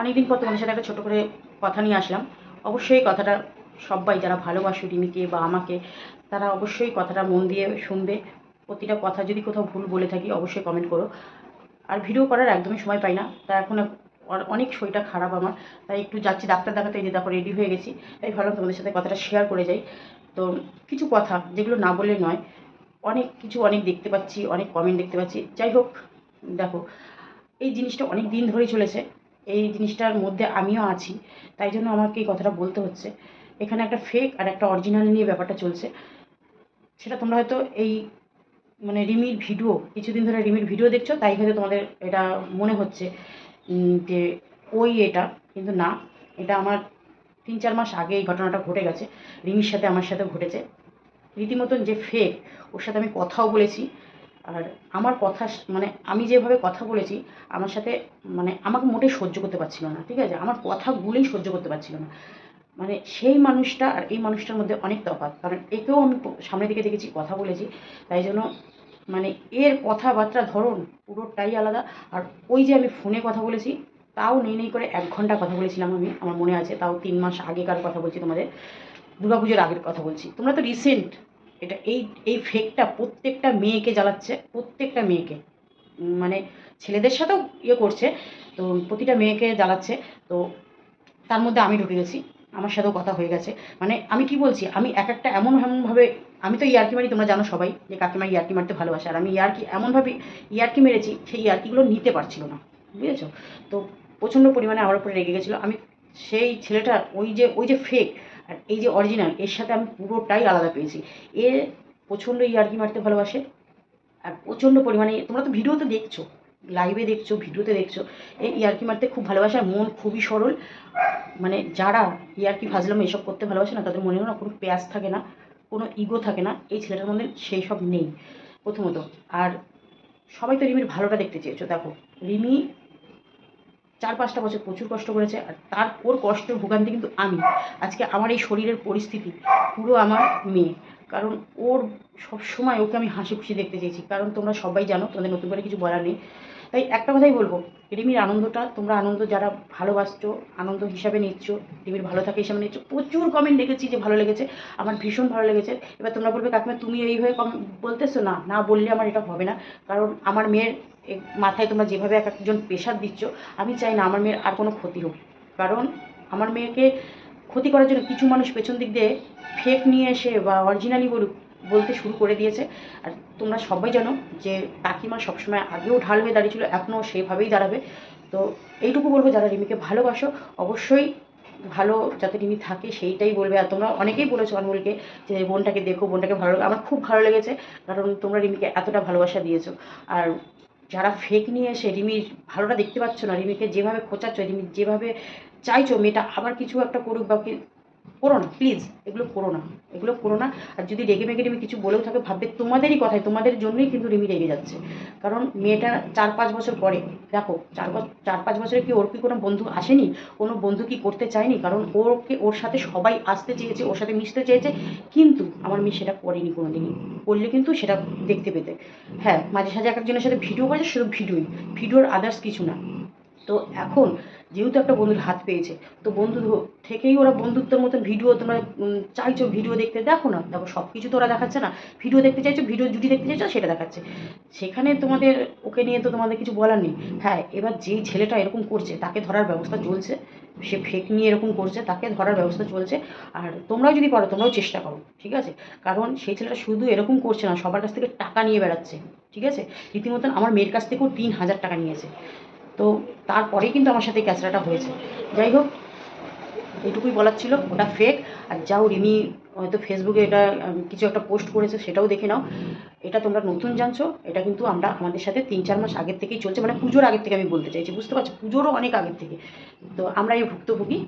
অনেকদিন পর তোমাদের সাথে একটা ছোটো করে কথা নিয়ে আসলাম। অবশ্যই কথাটা সবাই যারা ভালোবাসো রিমিকে বা আমাকে, তারা অবশ্যই কথাটা মন দিয়ে শুনবে। প্রতিটা কথা যদি কোথাও ভুল বলে থাকি, অবশ্যই কমেন্ট করো। আর ভিডিও করার একদমই সময় পাই না। তা এখন অনেক শরীরটা খারাপ আমার। তাই একটু যাচ্ছি ডাক্তার দেখাতে যে দেখো রেডি হয়ে গেছি। তাই ভাবলাম তোমাদের সাথে কথাটা শেয়ার করে যাই। তো কিছু কথা যেগুলো না বললে নয়। অনেক কিছু অনেক দেখতে পাচ্ছি, অনেক কমেন্ট দেখতে পাচ্ছি। যাই হোক, দেখো, এই জিনিসটা অনেক দিন ধরেই চলেছে। এই জিনিসটার মধ্যে আমিও আছি। তাই জন্য আমাকে এই কথাটা বলতে হচ্ছে। এখানে একটা ফেক আর একটা অরিজিনাল নিয়ে ব্যাপারটা চলছে। সেটা তোমরা হয়তো এই মানে রিমির ভিডিও কিছুদিন ধরে রিমির ভিডিও দেখছ, তাই হয়তো তোমাদের এটা মনে হচ্ছে যে ওই এটা, কিন্তু না। এটা আমার তিন চার মাস আগে এই ঘটনাটা ঘটে গেছে। রিমির সাথে, আমার সাথে ঘটেছে। রীতিমতন যে ফেক ওর সাথে আমি কথাও বলেছি। আর আমার কথা মানে আমি যেভাবে কথা বলেছি, আমার সাথে মানে আমাকে মোটেই সহ্য করতে পারছিল না, ঠিক আছে? আমার কথাগুলোই সহ্য করতে পারছিল না। মানে সেই মানুষটা আর এই মানুষটার মধ্যে অনেক তফাৎ। কারণ একেও আমি সামনে থেকে দেখেছি, কথা বলেছি। তাই জন্য মানে এর কথাবার্তা ধরন পুরোটাই আলাদা। আর ওই যে আমি ফোনে কথা বলেছি, তাও নেই নেই করে এক ঘণ্টা কথা বলেছিলাম আমি, আমার মনে আছে। তাও তিন মাস আগেকার কথা বলছি তোমাদের। দুর্গাপুজোর আগের কথা বলছি। তোমরা তো রিসেন্ট এটা এই এই ফেকটা প্রত্যেকটা মেয়েকে জ্বালাচ্ছে, প্রত্যেকটা মেয়েকে। মানে ছেলেদের সাথেও ইয়ে করছে, তো প্রতিটা মেয়েকে জ্বালাচ্ছে, তো তার মধ্যে আমি ঢুকে গেছি, আমার সাথেও কথা হয়ে গেছে। মানে আমি কি বলছি, আমি এক একটা এমন এমনভাবে, আমি তো ইয়ার্কি মারি, তোমরা জানো সবাই, যে কাকিমা ইয়ার্কি মারতে ভালোবাসে। আর আমি ইয়ার্কি, এমনভাবে ইয়ার্কি মেরেছি, সেই ইয়ার্কিগুলো নিতে পারছিল না, বুঝেছ? তো প্রচণ্ড পরিমাণে আমার উপরে রেগে গেছিল। আমি সেই ছেলেটার ওই যে ওই যে ফেক আর এই যে অরিজিনাল এর সাথে আমি পুরোটাই আলাদা পেয়েছি। এ প্রচণ্ড ইয়ার্কি মারতে ভালোবাসে আর প্রচণ্ড পরিমাণে, তোমরা তো ভিডিওতে দেখছ লাইভে দেখছ, ভিডিওতে দেখছ এই ইয়ার্কি মারতে খুব ভালোবাসে আর মন খুবই সরল। মানে যারা ইয়ার্কি ফাজলাম এসব করতে ভালোবাসে না, তাদের মনে হয় না কোনো পেঁয়াজ থাকে না, কোনো ইগো থাকে না, এই ছেলেটার মধ্যে সেই সব নেই প্রথমত। আর সবাই তো রিমির ভালোটা দেখতে চেয়েছো, দেখো। রিমি চার পাঁচটা বছর প্রচুর কষ্ট করেছে আর তার ওর কষ্টের ভোগান্তি কিন্তু আমি। আজকে আমার এই শরীরের পরিস্থিতি পুরো আমার মেয়ে। কারণ ওর সব সময় ওকে আমি হাসি খুশি দেখতে চেয়েছি। কারণ তোমরা সবাই জানো, তোমাদের নতুন করে কিছু বলার নেই। তাই একটা কথাই বলব, রিমির আনন্দটা, তোমরা আনন্দ যারা ভালোবাসছো, আনন্দ হিসাবে নিচ্ছ, রিমির ভালো থাকে হিসাবে নিচ্ছ, প্রচুর কমেন্ট দেখেছি যে ভালো লেগেছে, আমার ভীষণ ভালো লেগেছে। এবার তোমরা বলবে, কাকিমা, তুমি এই হয়ে কম বলতেছো না না বললে আমার এটা হবে না। কারণ আমার মেয়ের মাথায় তোমরা যেভাবে এক একজন প্রেশার দিচ্ছ, আমি চাই না আমার মেয়ের আর কোনো ক্ষতি হোক। কারণ আমার মেয়েকে ক্ষতি করার জন্য কিছু মানুষ পেছন দিক দিয়ে ফেক নিয়ে এসে বা অরিজিনালি বলুক, বলতে শুরু করে দিয়েছে। আর তোমরা সবাই জানো যে কাকিমা সবসময় আগেও ঢাল হয়ে দাঁড়িয়েছিল, এখনও সেভাবেই দাঁড়াবে। তো এইটুকু বলব, যারা রিমিকে ভালোবাসো, অবশ্যই ভালো যাতে রিমি থাকে, সেইটাই বলবে। আর তোমরা অনেকেই বলেছ অনমোলকে যে বোনটাকে দেখো, বোনটাকে ভালো আমার খুব ভালো লেগেছে, কারণ তোমরা রিমিকে এতটা ভালোবাসা দিয়েছ। আর যারা ফেক নিয়ে এসে রিমির ভালোটা দেখতে পাচ্ছ না, রিমিকে যেভাবে খোঁচাচ্ছ, রিমি যেভাবে চাইছো, মেয়েটা আবার কিছু একটা করুক বা করো না প্লিজ এগুলো করো না, এগুলো করো না। আর যদি রেগে মেগে রিমি কিছু বলেও থাকে, ভাববে তোমাদেরই কথায়, তোমাদের জন্যই কিন্তু রিমি রেগে যাচ্ছে। কারণ মেয়েটা চার পাঁচ বছর পরে, দেখো, চার চার পাঁচ বছরে কি ওর কি কোনো বন্ধু আসেনি? কোনো বন্ধু কি করতে চায়নি? কারণ ওরকে, ওর সাথে সবাই আসতে চেয়েছে, ওর সাথে মিশতে চেয়েছে। কিন্তু আমার মেয়ে সেটা করেনি কোনো দিনই করলে কিন্তু সেটা দেখতে পেতে। হ্যাঁ মাঝে সাঝে এক একজনের সাথে ভিডিও করেছে, শুধু ভিডিওই। ভিডিওর আদার্স কিছু না। তো এখন যেহেতু একটা বন্ধুর হাত পেয়েছে, তো বন্ধু থেকেই ওরা বন্ধুত্বের মতন ভিডিও তোমরা চাইছো ভিডিও দেখতে, দেখো না, দেখো সব কিছু তো ওরা দেখাচ্ছে না ভিডিও দেখতে চাইছো ভিডিও জুটি দেখতে চাইছো, সেটা দেখাচ্ছে। সেখানে তোমাদের, ওকে নিয়ে তো তোমাদের কিছু বলার নেই। হ্যাঁ এবার যেই ছেলেটা এরকম করছে, তাকে ধরার ব্যবস্থা চলছে, সে ফেক নিয়ে এরকম করছে, তাকে ধরার ব্যবস্থা চলছে, আর তোমরাও যদি পারো, তোমরাও চেষ্টা করো, ঠিক আছে? কারণ সেই ছেলেটা শুধু এরকম করছে না, সবার কাছ থেকে টাকা নিয়ে বেড়াচ্ছে, ঠিক আছে? রীতিমতন আমার মেয়ের কাছ থেকেও তিন হাজার টাকা নিয়েছে। তো তারপরেই কিন্তু আমার সাথে ক্যাচরাটা হয়েছে। যাই হোক, এটুকুই বলার ছিল, ওটা ফেক আর যাও, রিমি হয়তো ফেসবুকে এটা কিছু একটা পোস্ট করেছে, সেটাও দেখে নাও। এটা তোমরা নতুন জানছো, এটা কিন্তু আমরা আমাদের সাথে তিন চার মাস আগের থেকেই চলছে মানে পুজোর আগের থেকে আমি বলতে চাইছি, বুঝতে পারছ? পুজোরও অনেক আগের থেকে। তো আমরা এই ভুক্তভোগী।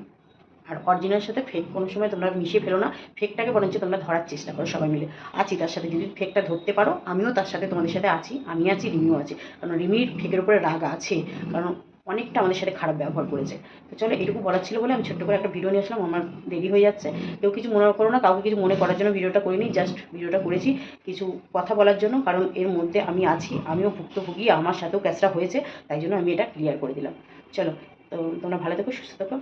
আর অরিজিনালের সাথে ফেক কোনো সময় তোমরা মিশিয়ে ফেলো না ফেকটাকে বরঞ্চ তোমরা ধরার চেষ্টা করো সবাই মিলে। আছি তার সাথে, যদি ফেকটা ধরতে পারো, আমিও তার সাথে তোমাদের সাথে আছি, আমি আছি, রিমিও আছে। কারণ রিমির ফেকের উপরে রাগ আছে, কারণ অনেকটা আমাদের সাথে খারাপ ব্যবহার করেছে। তো চলো, এটুকু বলার ছিল বলে আমি ছোট্ট করে একটা ভিডিও নিয়ে আসলাম, আমার দেরি হয়ে যাচ্ছে। কেউ কিছু মনে করো না, কাউকে কিছু মনে করার জন্য ভিডিওটা করিনি জাস্ট ভিডিওটা করেছি। কিছু কথা বলার জন্য, কারণ এর মধ্যে আমি আছি, আমিও ভুক্তভোগী, আমার সাথেও ক্যাচরা হয়েছে, তাই জন্য আমি এটা ক্লিয়ার করে দিলাম। চলো, তো তোমরা ভালো থেকো, সুস্থ থেকো